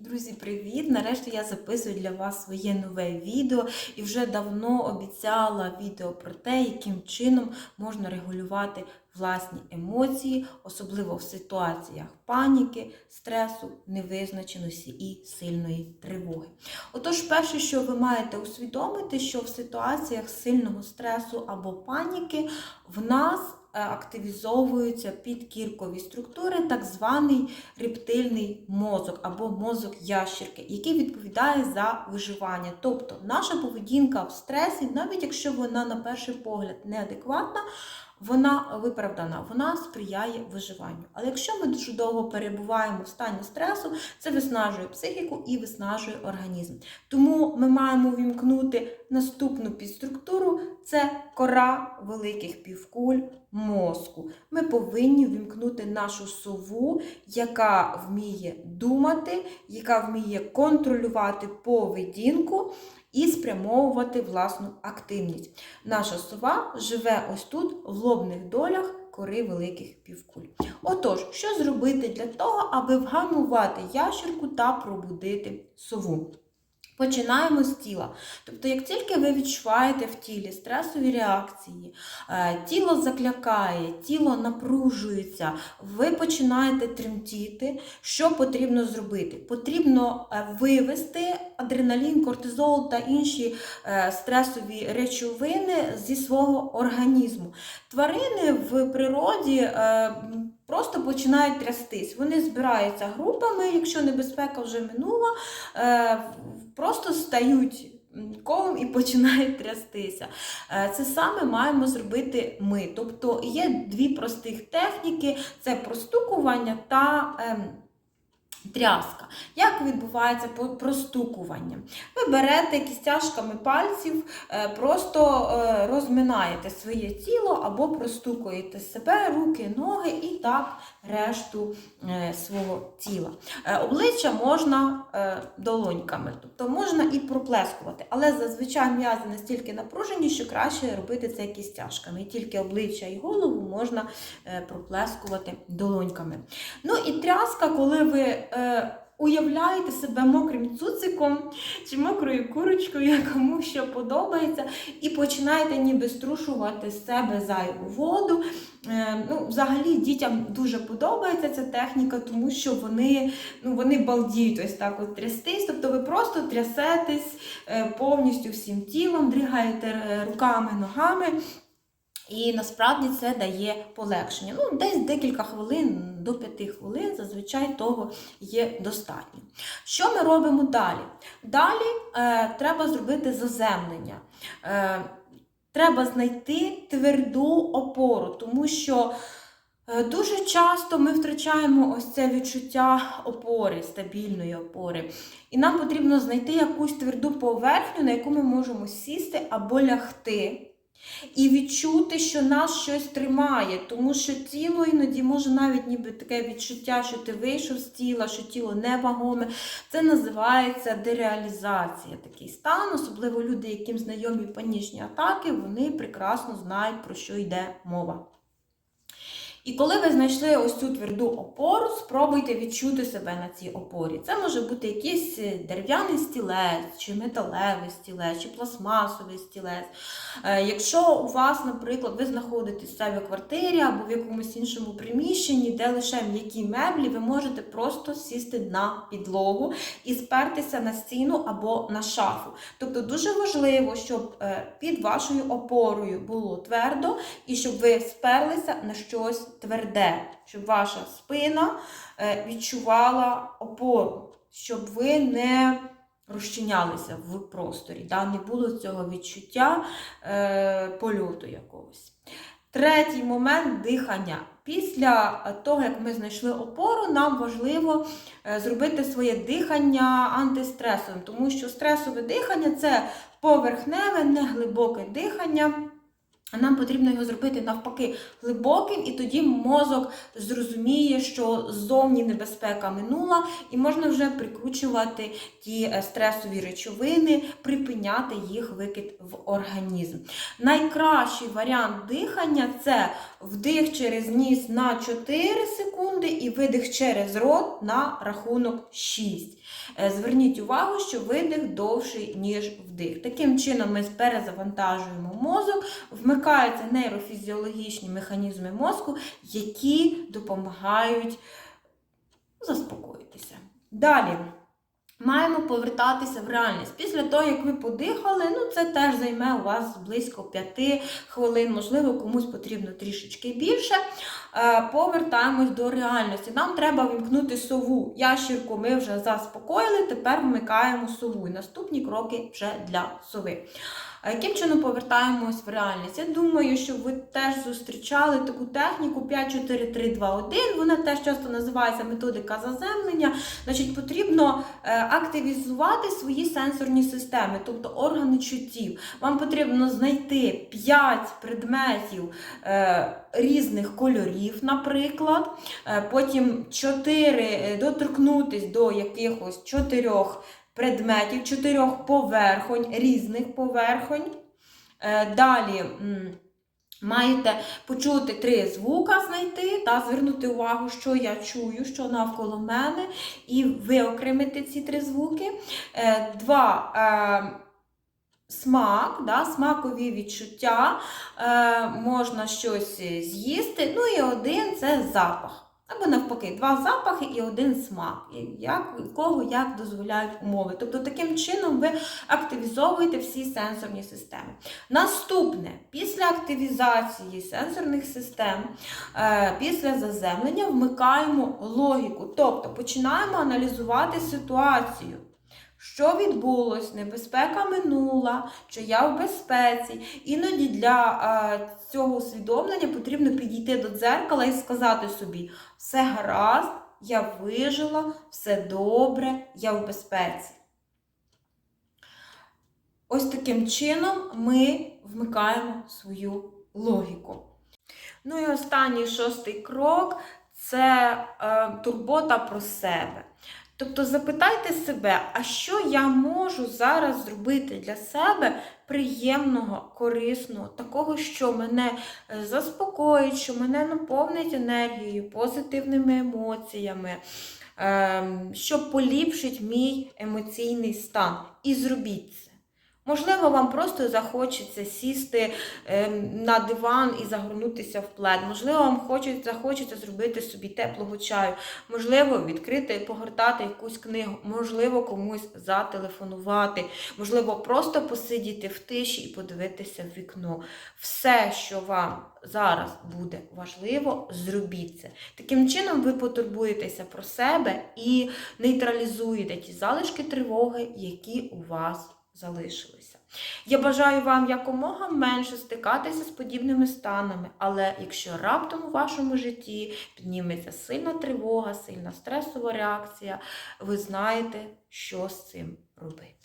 Друзі, привіт! Нарешті я записую для вас своє нове відео і вже давно обіцяла відео про те, яким чином можна регулювати власні емоції, особливо в ситуаціях паніки, стресу, невизначеності і сильної тривоги. Отож, перше, що ви маєте усвідомити, що в ситуаціях сильного стресу або паніки в нас активізовуються підкіркові структури, так званий рептильний мозок або мозок ящерки, який відповідає за виживання. Тобто наша поведінка в стресі, навіть якщо вона на перший погляд неадекватна, вона виправдана, вона сприяє виживанню. Але якщо ми дуже довго перебуваємо в стані стресу, це виснажує психіку і виснажує організм. Тому ми маємо вімкнути наступну підструктуру це кора великих півкуль мозку. Ми повинні вімкнути нашу сову, яка вміє думати, яка вміє контролювати поведінку і спрямовувати власну активність. Наша сова живе ось тут, в лобних долях кори великих півкуль. Отож, що зробити для того, аби вгамувати ящерку та пробудити сову? Починаємо з тіла. Тобто, як тільки ви відчуваєте в тілі стресові реакції, е, тіло заклякає, тіло напружується, ви починаєте тремтіти, що потрібно зробити? Потрібно е, вивести адреналін, кортизол та інші е, стресові речовини зі свого організму. Тварини в природі просто починають трястись. Вони збираються групами, якщо небезпека вже минула просто стають колом і починають трястися. Е, це саме маємо зробити ми. Тобто є дві простих техніки: це простукування та. Тряска. Як відбувається простукування? Ви берете кістяшками пальців, е, просто е, розминаєте своє тіло або простукуєте себе, руки, ноги і так решту е, свого тіла. Обличчя можна долоньками, тобто можна і проплескувати, але зазвичай м'язи настільки напружені, що краще робити це кістяшками. І тільки обличчя і голову можна проплескувати долоньками. Ну і тряска, коли ви уявляєте себе мокрим цуциком чи мокрою курочкою, кому що подобається, і починаєте ніби струшувати з себе зайву воду. Е, ну, Взагалі дітям дуже подобається ця техніка, тому що вони ну, вони балдіють ось так от трястись. Тобто ви просто трясетесь е, повністю всім тілом, дригаєте е, руками, ногами. І насправді це дає полегшення. Ну, Десь декілька хвилин до 5 хвилин, зазвичай того є достатньо. Що ми робимо далі? Далі е, треба зробити заземлення. Е, Треба знайти тверду опору, тому що е, дуже часто ми втрачаємо ось це відчуття опори, стабільної опори. І нам потрібно знайти якусь тверду поверхню, на яку ми можемо сісти або лягти. І відчути, що нас щось тримає, тому що тіло іноді може навіть ніби таке відчуття, що ти вийшов з тіла, що тіло невагоме. Це називається дереалізація. Такий стан, особливо люди, яким знайомі панічні атаки, вони прекрасно знають, про що йде мова. І коли ви знайшли ось цю тверду опору, спробуйте відчути себе на цій опорі. Це може бути якийсь е, дерев'яний стілець, чи металевий стілець, чи пластмасовий стілець. Е, якщо у вас, наприклад, ви знаходитесь в себе в квартирі або в якомусь іншому приміщенні, де лише м'які меблі, ви можете просто сісти на підлогу і спертися на стіну або на шафу. Тобто дуже важливо, щоб е, під вашою опорою було твердо і щоб ви сперлися на щось тверде, щоб ваша спина е, відчувала опору, щоб ви не розчинялися в просторі, да? не було цього відчуття е, польоту якогось. Третій момент дихання. Після того, як ми знайшли опору, нам важливо е, зробити своє дихання антистресовим, тому що стресове дихання це поверхневе, неглибоке дихання. Нам потрібно його зробити навпаки глибоким, і тоді мозок зрозуміє, що ззовні небезпека минула, і можна вже прикручувати ті е, стресові речовини, припиняти їх викид в організм. Найкращий варіант дихання це вдих через ніс на 4 секунди і видих через рот на рахунок 6. Е, Зверніть увагу, що видих довший, ніж вдих. Таким чином ми перезавантажуємо мозок, вмикаються нейрофізіологічні механізми мозку, які допомагають заспокоїтися. Далі. Маємо повертатися в реальність. Після того, як ви подихали, ну це теж займе у вас близько 5 хвилин, можливо, комусь потрібно трішечки більше. Е, Повертаємось до реальності. Нам треба вимкнути сову. Ящірку ми вже заспокоїли, тепер вмикаємо сову. І наступні кроки вже для сови. А яким чином повертаємось в реальність? Я думаю, що ви теж зустрічали таку техніку 5, 4, 3, 2, 1. Вона теж часто називається методика заземлення. Значить, потрібно е, активізувати свої сенсорні системи, тобто органи чуттів. Вам потрібно знайти 5 предметів е, різних кольорів, наприклад. Е, потім 4 доторкнутись до якихось чотирьох предметів, чотирьох поверхонь, різних поверхонь. Е, Далі маєте почути три звука, знайти та звернути увагу, що я чую, що навколо мене, і виокремити ці три звуки. Е, Два. Смак, да, смакові відчуття, е, можна щось з'їсти. Ну і один це запах. Або навпаки, два запахи і один смак, і як, кого як дозволяють умови. Тобто таким чином ви активізовуєте всі сенсорні системи. Наступне, після активізації сенсорних систем, е, після заземлення вмикаємо логіку, тобто починаємо аналізувати ситуацію. Що відбулось, небезпека минула, що я в безпеці. Іноді для е, цього усвідомлення потрібно підійти до дзеркала і сказати собі: все гаразд, я вижила, все добре, я в безпеці. Ось таким чином ми вмикаємо свою логіку. Ну і останній шостий крок це е, турбота про себе. Тобто запитайте себе, а що я можу зараз зробити для себе приємного, корисного, такого, що мене е, заспокоїть, що мене наповнить енергією, позитивними емоціями, ем, що поліпшить мій емоційний стан. І зробіть це. Можливо, вам просто захочеться сісти ем, на диван і загорнутися в плед. Можливо, вам хочеться, захочеться зробити собі теплого чаю. Можливо, відкрити і погортати якусь книгу. Можливо, комусь зателефонувати. Можливо, просто посидіти в тиші і подивитися в вікно. Все, що вам зараз буде важливо, зробіть це. Таким чином, ви потурбуєтеся про себе і нейтралізуєте ті залишки тривоги, які у вас залишилися. Я бажаю вам якомога менше стикатися з подібними станами, але якщо раптом у вашому житті підніметься сильна тривога, сильна стресова реакція, ви знаєте, що з цим робити.